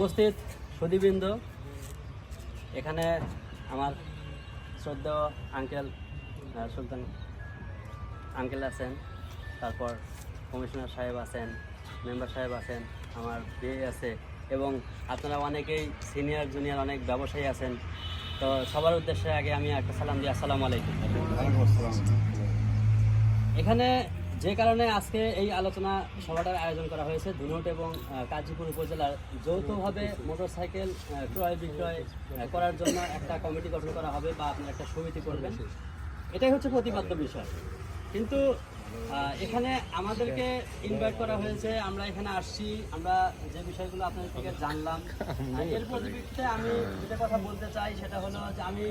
উপস্থিত সুদীবৃন্দ এখানে আমার শ্রদ্ধ আঙ্কেল সুলতান আঙ্কেল আছেন তারপর কমিশনার সাহেব আছেন মেম্বার সাহেব আছেন আমার বিয়ে আছে এবং আপনারা অনেকেই সিনিয়র জুনিয়র অনেক ব্যবসায়ী আছেন। তো সবার উদ্দেশ্যে আগে আমি একটা সালাম দিই আসসালামু আলাইকুম। এখানে যে কারণে আজকে এই আলোচনা সভাটার আয়োজন করা হয়েছে, ধুনট এবং কাজীপুর উপজেলার যৌথভাবে মোটরসাইকেল ক্রয় বিক্রয় করার জন্য একটা কমিটি গঠন করা হবে বা আপনার একটা সমিতি করবেন। এটাই হচ্ছে প্রতিপাদ্য বিষয়। কিন্তু এখানে আমাদেরকে ইনভাইট করা হয়েছে, আমরা এখানে আসছি, আমরা যে বিষয়গুলো আপনাদের থেকে জানলাম এর পরিপ্রেক্ষিতে আমি যেটা কথা বলতে চাই সেটা হলো যে আমি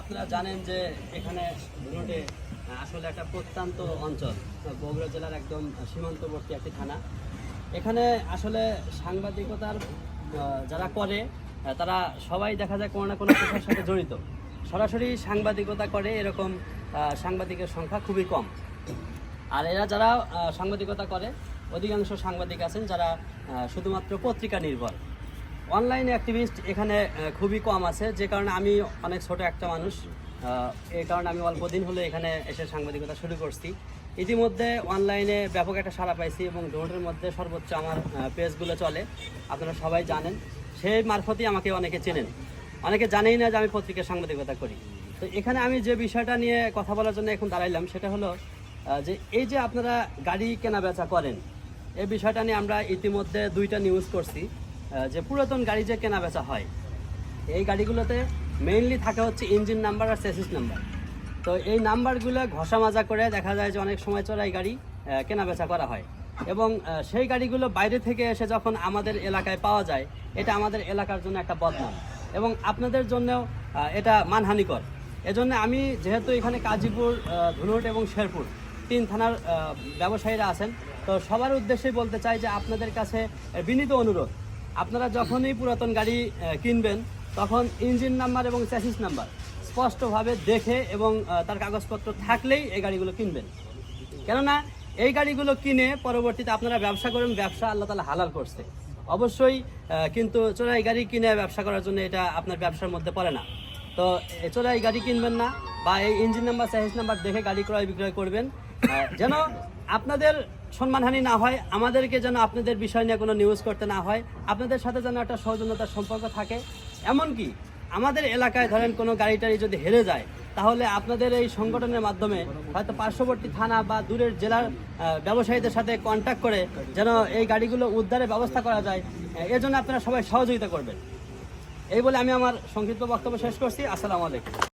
আপনারা জানেন যে এখানে রোডে আসলে একটা প্রত্যন্ত অঞ্চল বগুড়া জেলার একদম সীমান্তবর্তী একটি থানা। এখানে আসলে সাংবাদিকতার যারা করে তারা সবাই দেখা যায় কোনো না কোনো পেশার সাথে জড়িত। সরাসরি সাংবাদিকতা করে এরকম সাংবাদিকের সংখ্যা খুবই কম। আর এরা যারা সাংবাদিকতা করে, অধিকাংশ সাংবাদিক আছেন যারা শুধুমাত্র পত্রিকা নির্ভর। অনলাইন অ্যাক্টিভিস্ট এখানে খুবই কম আছে, যে কারণে আমি অনেক ছোট একটা মানুষ। এই কারণে আমি অল্প দিন হলো এখানে এসে সাংবাদিকতা শুরু করছি। ইতিমধ্যে অনলাইনে ব্যাপক একটা সাড়া পাইছি এবং ডোনেটের মধ্যে সর্বোচ্চ আমার পেজগুলো চলে। আপনারা সবাই জানেন। সেই মারফতই আমাকে অনেকে চেনেন। অনেকে জানেই না যে আমি পত্রিকার সাংবাদিকতা করি। তো এখানে আমি যে বিষয়টা নিয়ে কথা বলার জন্য এখন দাঁড়াইলাম, সেটা হলো যে এই যে আপনারা গাড়ি কেনা বেচা করেন এই বিষয়টা নিয়ে আমরা ইতিমধ্যে দুইটা নিউজ করছি যে পুরাতন গাড়ি যে কেনা বেচা হয়, এই গাড়িগুলোতে মেইনলি থাকে হচ্ছে ইঞ্জিন নাম্বার আর সেসিস নাম্বার তো এই নাম্বারগুলো ঘষা মাজা করে দেখা যায় যে অনেক সময় চড়াই গাড়ি কেনা বেচা করা হয়। এবং সেই গাড়িগুলো বাইরে থেকে এসে যখন আমাদের এলাকায় পাওয়া যায়, এটা আমাদের এলাকার জন্য একটা বদনাম। এবং আপনাদের জন্যও এটা মানহানিকর। এজন্য আমি যেহেতু এখানে কাজীপুর ধুনট এবং শেরপুর তিন থানার ব্যবসায়ীরা আছেন, তো সবার উদ্দেশ্যেই বলতে চাই যে আপনাদের কাছে বিনীত অনুরোধ। আপনারা যখনই পুরাতন গাড়ি কিনবেন, তখন ইঞ্জিন নাম্বার এবং চ্যাসিস নাম্বার স্পষ্টভাবে দেখে এবং তার কাগজপত্র থাকলেই এই গাড়িগুলো কিনবেন। কেননা এই গাড়িগুলো কিনে পরবর্তীতে আপনারা ব্যবসা করেন ব্যবসা আল্লাহ তালা হালাল করছে। অবশ্যই কিন্তু চোরাই গাড়ি কিনে ব্যবসা করার জন্য এটা আপনার ব্যবসার মধ্যে পড়ে না। তো এ এই গাড়ি কিনবেন না বা এই ইঞ্জিন নাম্বার সাইজ নাম্বার দেখে গাড়ি ক্রয় বিক্রয় করবেন। যেন আপনাদের সম্মানহানি না হয় আমাদেরকে যেন আপনাদের বিষয় নিয়ে কোনো নিউজ করতে না হয় আপনাদের সাথে যেন একটা সৌজন্যতার সম্পর্ক থাকে। এমনকি আমাদের এলাকায় ধরেন কোনো গাড়ি টাড়ি যদি হেরে যায় তাহলে আপনাদের এই সংগঠনের মাধ্যমে হয়তো পার্শ্ববর্তী থানা বা দূরের জেলার ব্যবসায়ীদের সাথে কন্ট্যাক্ট করে যেন এই গাড়িগুলো উদ্ধারের ব্যবস্থা করা যায়। আহ, এর জন্য আপনারা সবাই সহযোগিতা করবেন। এই বলে আমি আমার সংক্ষিপ্ত বক্তব্য শেষ করছি। আসসালামু আলাইকুম।